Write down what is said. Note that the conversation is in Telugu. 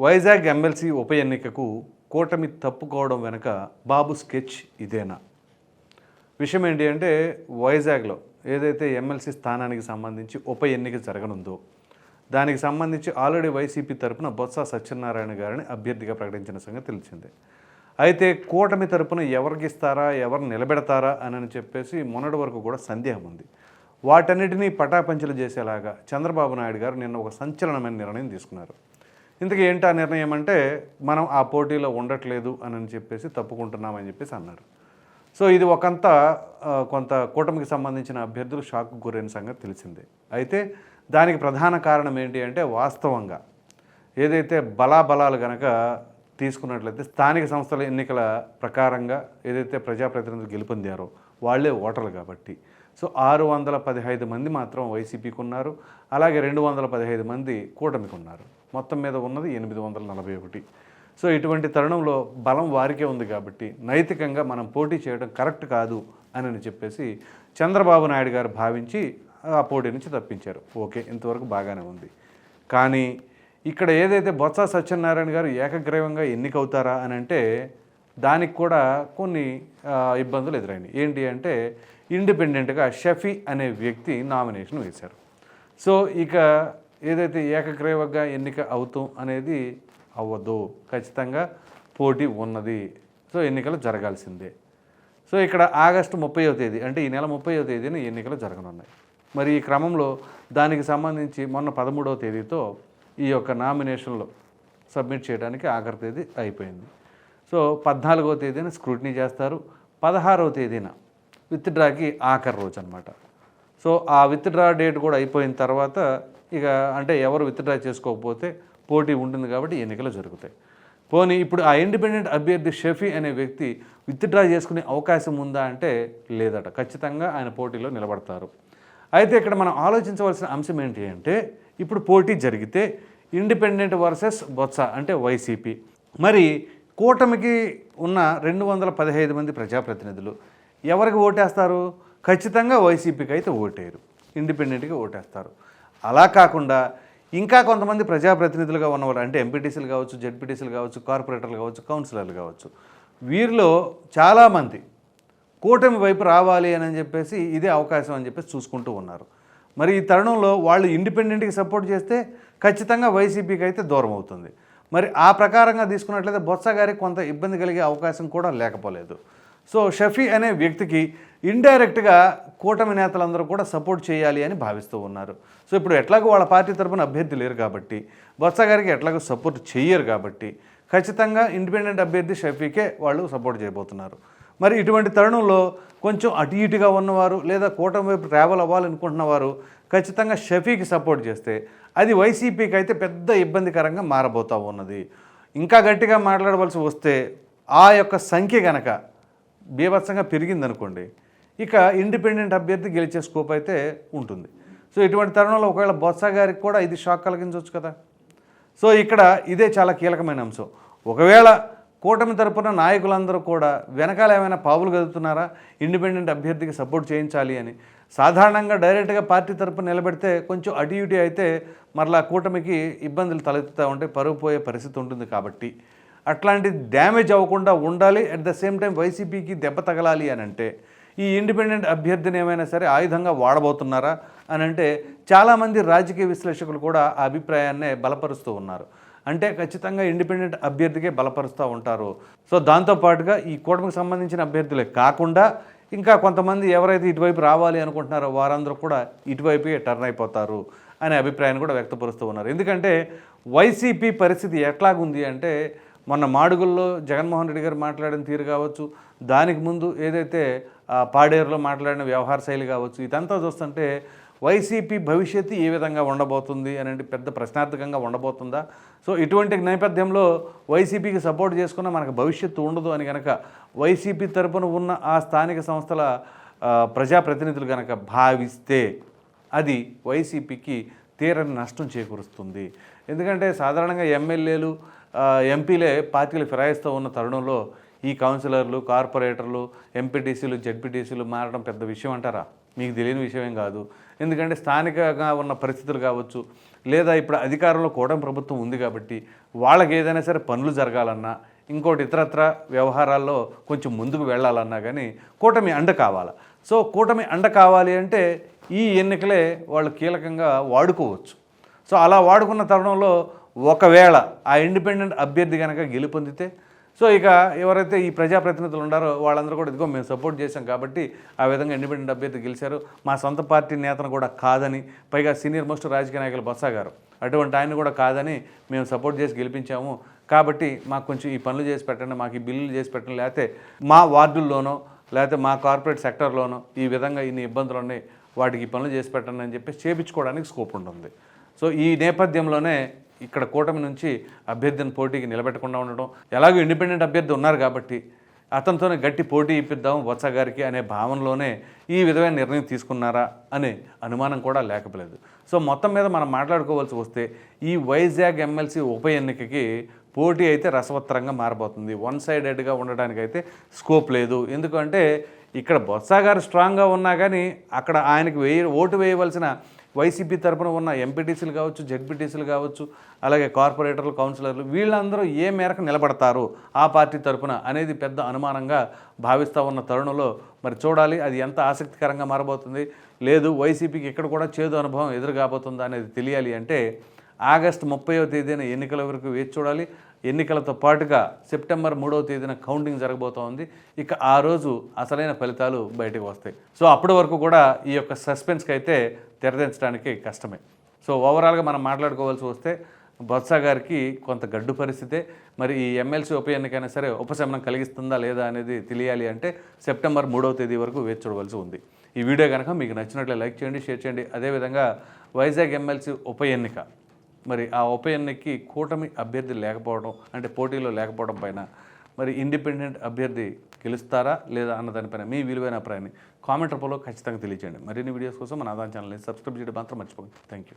వైజాగ్ ఎమ్మెల్సీ ఉప ఎన్నికకు కూటమి తప్పుకోవడం వెనుక బాబు స్కెచ్ ఇదేనా? విషయం ఏంటి అంటే వైజాగ్లో ఏదైతే ఎమ్మెల్సీ స్థానానికి సంబంధించి ఉప ఎన్నిక జరగనుందో దానికి సంబంధించి ఆల్రెడీ వైసీపీ తరపున బొత్స సత్యనారాయణ గారిని అభ్యర్థిగా ప్రకటించిన సంగతి తెలిసిందే. అయితే కూటమి తరపున ఎవరికి ఇస్తారా ఎవరు నిలబెడతారా అని చెప్పేసి మొన్నటి వరకు కూడా సందేహం ఉంది. వాటన్నిటినీ పటాపంచలు చేసేలాగా చంద్రబాబు నాయుడు గారు నిన్న ఒక సంచలనమైన నిర్ణయం తీసుకున్నారు. ఇంతకీ ఏంటి ఆ నిర్ణయం అంటే మనం ఆ పోటీలో ఉండట్లేదు అని చెప్పేసి తప్పుకుంటున్నామని చెప్పేసి అన్నారు. సో ఇది ఒకంత కొంత కూటమికి సంబంధించిన అభ్యర్థులు షాక్ గురైన సంగతి తెలిసిందే. అయితే దానికి ప్రధాన కారణం ఏంటి అంటే వాస్తవంగా ఏదైతే బలాబలాలు గనక తీసుకున్నట్లయితే స్థానిక సంస్థల ఎన్నికల ప్రకారంగా ఏదైతే ప్రజాప్రతినిధులు గెలుపొందారో వాళ్ళే ఓటర్లు కాబట్టి సో ఆరు వందల పదిహేను మంది మాత్రం వైసీపీకి ఉన్నారు అలాగే రెండు వందల పదిహేను మంది కూటమికి ఉన్నారు మొత్తం మీద ఉన్నది ఎనిమిది వందల నలభై ఒకటి. సో ఇటువంటి తరుణంలో బలం వారికే ఉంది కాబట్టి నైతికంగా మనం పోటీ చేయడం కరెక్ట్ కాదు అని చెప్పేసి చంద్రబాబు నాయుడు గారు భావించి ఆ పోటీ నుంచి తప్పించారు. ఓకే ఇంతవరకు బాగానే ఉంది. కానీ ఇక్కడ ఏదైతే బొత్స సత్యనారాయణ గారు ఏకగ్రీవంగా ఎన్నికవుతారా అని అంటే దానికి కూడా కొన్ని ఇబ్బందులు ఎదురైనాయి. ఏంటి అంటే ఇండిపెండెంట్గా షఫీ అనే వ్యక్తి నామినేషన్ వేశారు. సో ఇక ఏదైతే ఏకగ్రీవంగా ఎన్నిక అవుతాం అనేది అవ్వదు. ఖచ్చితంగా పోటీ ఉన్నది. సో ఎన్నికలు జరగాల్సిందే. సో ఇక్కడ ఆగస్టు ముప్పైవ తేదీ అంటే ఈ నెల ముప్పైవ తేదీన ఎన్నికలు జరగనున్నాయి. మరి ఈ క్రమంలో దానికి సంబంధించి మొన్న పదమూడవ తేదీతో ఈ యొక్క నామినేషన్లో సబ్మిట్ చేయడానికి ఆఖరి తేదీ అయిపోయింది. సో పద్నాలుగో తేదీన స్క్రూటినీ చేస్తారు. పదహారవ తేదీన విత్డ్రాకి ఆఖరి రోజు అనమాట సో ఆ విత్డ్రా డేట్ కూడా అయిపోయిన తర్వాత ఇక అంటే ఎవరు విత్డ్రా చేసుకోకపోతే పోటీ ఉంటుంది కాబట్టి ఎన్నికలు జరుగుతాయి. పోనీ ఇప్పుడు ఆ ఇండిపెండెంట్ అభ్యర్థి షఫీ అనే వ్యక్తి విత్డ్రా చేసుకునే అవకాశం ఉందా అంటే లేదట. ఖచ్చితంగా ఆయన పోటీలో నిలబడతారు. అయితే ఇక్కడ మనం ఆలోచించవలసిన అంశం ఏంటి అంటే ఇప్పుడు పోటీ జరిగితే ఇండిపెండెంట్ వర్సెస్ బొత్స అంటే వైసీపీ. మరి కూటమికి ఉన్న రెండు వందల పదిహేదు మంది ప్రజాప్రతినిధులు ఎవరికి ఓటేస్తారు? ఖచ్చితంగా వైసీపీకి అయితే ఓటేయరు. ఇండిపెండెంట్గా ఓటేస్తారు. అలా కాకుండా ఇంకా కొంతమంది ప్రజాప్రతినిధులుగా ఉన్నవారు అంటే ఎంపీటీసీలు కావచ్చు జెడ్పీటీసీలు కావచ్చు కార్పొరేటర్లు కావచ్చు కౌన్సిలర్లు కావచ్చు వీరిలో చాలామంది కూటమి వైపు రావాలి అని చెప్పేసి ఇదే అవకాశం అని చెప్పేసి చూసుకుంటూ ఉన్నారు. మరి ఈ తరుణంలో వాళ్ళు ఇండిపెండెంట్కి సపోర్ట్ చేస్తే ఖచ్చితంగా వైసీపీకి అయితే దూరం అవుతుంది. మరి ఆ ప్రకారంగా తీసుకున్నట్లయితే బొత్స గారికి కొంత ఇబ్బంది కలిగే అవకాశం కూడా లేకపోలేదు. సో షఫీ అనే వ్యక్తికి ఇండైరెక్ట్గా కూటమి నేతలందరూ కూడా సపోర్ట్ చేయాలి అని భావిస్తూ ఉన్నారు. సో ఇప్పుడు ఎట్లాగో వాళ్ళ పార్టీ తరఫున అభ్యర్థి లేరు కాబట్టి బొత్స గారికి ఎట్లాగో సపోర్ట్ చేయరు కాబట్టి ఖచ్చితంగా ఇండిపెండెంట్ అభ్యర్థి షఫీకే వాళ్ళు సపోర్ట్ చేయబోతున్నారు. మరి ఇటువంటి తరుణంలో కొంచెం అటు ఇటుగా ఉన్నవారు లేదా కూటమి వైపు ట్రావెల్ అవ్వాలనుకుంటున్న వారు ఖచ్చితంగా షఫీకి సపోర్ట్ చేస్తే అది వైసీపీకి అయితే పెద్ద ఇబ్బందికరంగా మారబోతూ ఉన్నది. ఇంకా గట్టిగా మాట్లాడవలసి వస్తే ఆ యొక్క సంఖ్య గనక బీభత్సంగా పెరిగిందనుకోండి ఇక ఇండిపెండెంట్ అభ్యర్థి గెలిచే స్కోప్ అయితే ఉంటుంది. సో ఇటువంటి తరుణంలో ఒకవేళ బొత్స గారికి కూడా ఇది షాక్ కలిగించవచ్చు కదా. సో ఇక్కడ ఇదే చాలా కీలకమైన అంశం. ఒకవేళ కూటమి తరపున నాయకులందరూ కూడా వెనకాల ఏమైనా పావులు కదుతున్నారా ఇండిపెండెంట్ అభ్యర్థికి సపోర్ట్ చేయించాలి అని. సాధారణంగా డైరెక్ట్గా పార్టీ తరపున నిలబెడితే కొంచెం అటు ఇటు అయితే మరలా కూటమికి ఇబ్బందులు తలెత్తుతూ ఉంటే పరుగు పోయే పరిస్థితి ఉంటుంది కాబట్టి. అట్లాంటి డ్యామేజ్ అవ్వకుండా ఉండాలి. అట్ ద సేమ్ టైం వైసీపీకి దెబ్బ తగలాలి అని అంటే ఈ ఇండిపెండెంట్ అభ్యర్థిని ఏమైనా సరే ఆయుధంగా వాడబోతున్నారా అని అంటే చాలామంది రాజకీయ విశ్లేషకులు కూడా ఆ అభిప్రాయాన్నే బలపరుస్తూ ఉన్నారు. అంటే ఖచ్చితంగా ఇండిపెండెంట్ అభ్యర్థికే బలపరుస్తూ ఉంటారు. సో దాంతోపాటుగా ఈ కూటమికి సంబంధించిన అభ్యర్థులే కాకుండా ఇంకా కొంతమంది ఎవరైతే ఇటువైపు రావాలి అనుకుంటున్నారో వారందరూ కూడా ఇటువైపే టర్న్ అయిపోతారు అనే అభిప్రాయాన్ని కూడా వ్యక్తపరుస్తూ ఉన్నారు. ఎందుకంటే వైసీపీ పరిస్థితి ఎట్లాగుంది అంటే మొన్న మాడుగుల్లో జగన్మోహన్ రెడ్డి గారు మాట్లాడిన తీరు కావచ్చు దానికి ముందు ఏదైతే పాడేరులో మాట్లాడిన వ్యవహార శైలి కావచ్చు ఇదంతా చూస్తుంటే వైసీపీ భవిష్యత్తు ఏ విధంగా ఉండబోతుంది అనేది పెద్ద ప్రశ్నార్థకంగా ఉండబోతుందా? సో ఇటువంటి నేపథ్యంలో వైసీపీకి సపోర్ట్ చేసుకున్న మనకు భవిష్యత్తు ఉండదు అని కనుక వైసీపీ తరపున ఉన్న ఆ స్థానిక సంస్థల ప్రజాప్రతినిధులు కనుక భావిస్తే అది వైసీపీకి తీరని నష్టం చేకూరుస్తుంది. ఎందుకంటే సాధారణంగా ఎమ్మెల్యేలు ఎంపీలే పార్టీలు ఫిరాయిస్తూ ఉన్న తరుణంలో ఈ కౌన్సిలర్లు కార్పొరేటర్లు ఎంపీటీసీలు జెడ్పీటీసీలు మారడం పెద్ద విషయం అంటారా? మీకు తెలియని విషయం కాదు. ఎందుకంటే స్థానికంగా ఉన్న పరిస్థితులు కావచ్చు లేదా ఇప్పుడు అధికారంలో కూటమి ప్రభుత్వం ఉంది కాబట్టి వాళ్ళకి ఏదైనా సరే పనులు జరగాలన్నా ఇంకోటి ఇతరత్ర వ్యవహారాల్లో కొంచెం ముందుకు వెళ్ళాలన్నా కానీ కూటమి అండ కావాలి. సో కూటమి అండ కావాలి అంటే ఈ ఎన్నికలే వాళ్ళు కీలకంగా వాడుకోవచ్చు. సో అలా వాడుకున్న తరుణంలో ఒకవేళ ఆ ఇండిపెండెంట్ అభ్యర్థి కనుక గెలుపొందితే సో ఇక ఎవరైతే ఈ ప్రజాప్రతినిధులు ఉన్నారో వాళ్ళందరూ కూడా ఇదిగో మేము సపోర్ట్ చేశాం కాబట్టి ఆ విధంగా ఇండిపెండెంట్ అభ్యర్థి గెలిచారు. మా సొంత పార్టీ నేతను కూడా కాదని పైగా సీనియర్ మోస్ట్ రాజకీయ నాయకులు బొత్స గారు. అటువంటి ఆయన కూడా కాదని మేము సపోర్ట్ చేసి గెలిపించాము. కాబట్టి మాకు కొంచెం ఈ పనులు చేసి పెట్టండి మాకు ఈ బిల్లులు చేసి పెట్టండి. లేకపోతే మా వార్డుల్లోనో లేకపోతే మా కార్పొరేట్ సెక్టర్లోనో ఈ విధంగా ఇన్ని ఇబ్బందులు ఉన్నాయి వాటికి ఈ పనులు చేసి పెట్టండి అని చెప్పి చేపించుకోవడానికి స్కోప్ ఉంటుంది. సో ఈ నేపథ్యంలోనే ఇక్కడ కూటమి నుంచి అభ్యర్థిని పోటీకి నిలబెట్టకుండా ఉండడం ఎలాగో ఇండిపెండెంట్ అభ్యర్థి ఉన్నారు కాబట్టి అతనితోనే గట్టి పోటీ ఇప్పిద్దాం వత్స గారికి అనే భావనలోనే ఈ విధమైన నిర్ణయం తీసుకున్నారా అనే అనుమానం కూడా లేకపోలేదు. సో మొత్తం మీద మనం మాట్లాడుకోవాల్సి వస్తే ఈ వైజాగ్ ఎమ్మెల్సీ ఉప ఎన్నికకి పోటీ అయితే రసవత్తరంగా మారబోతుంది. వన్ సైడెడ్గా అయితే స్కోప్ లేదు. ఎందుకంటే ఇక్కడ బొత్స గారు స్ట్రాంగ్గా ఉన్నా కానీ అక్కడ ఆయనకు వేయ ఓటు వేయవలసిన వైసీపీ తరపున ఉన్న ఎంపీటీసీలు కావచ్చు జెడ్పీటీసీలు కావచ్చు అలాగే కార్పొరేటర్లు కౌన్సిలర్లు వీళ్ళందరూ ఏ మేరకు నిలబడతారు ఆ పార్టీ తరపున అనేది పెద్ద అనుమానంగా భావిస్తూ ఉన్న తరుణంలో మరి చూడాలి. అది ఎంత ఆసక్తికరంగా మారబోతుంది? లేదు వైసీపీకి ఇక్కడ కూడా చేదు అనుభవం ఎదురు కాబోతుందా అనేది తెలియాలి అంటే ఆగస్టు ముప్పైవ తేదీన ఎన్నికల వరకు వేచి చూడాలి. ఎన్నికలతో పాటుగా సెప్టెంబర్ మూడవ తేదీన కౌంటింగ్ జరగబోతోంది. ఇక ఆ రోజు అసలైన ఫలితాలు బయటకు వస్తాయి. సో అప్పటి వరకు కూడా ఈ యొక్క సస్పెన్స్కి అయితే తెరదించడానికి కష్టమే. సో ఓవరాల్గా మనం మాట్లాడుకోవాల్సి వస్తే బొత్స గారికి కొంత గడ్డు పరిస్థితే మరి ఈ ఎమ్మెల్సీ ఉప ఎన్నికైనా సరే ఉపశమనం కలిగిస్తుందా లేదా అనేది తెలియాలి అంటే సెప్టెంబర్ మూడవ తేదీ వరకు వేచి చూడవలసి ఉంది. ఈ వీడియో కనుక మీకు నచ్చినట్లే లైక్ చేయండి షేర్ చేయండి. అదేవిధంగా వైజాగ్ ఎమ్మెల్సీ ఉప ఎన్నిక. మరి ఆ ఉప ఎన్నికకి కూటమి అభ్యర్థి లేకపోవడం అంటే పోటీలో లేకపోవడం పైన మరి ఇండిపెండెంట్ అభ్యర్థి గెలుస్తారా లేదా అన్న దానిపైన మీ విలువైన అభిప్రాయాన్ని కామెంట్ రూపంలో ఖచ్చితంగా తెలియజేయండి మరిన్ని వీడియోస్ కోసం మన ఆదాయం ఛానల్ని సబ్స్క్రైబ్ చేయడం మాత్రం మర్చిపోకండి. Thank you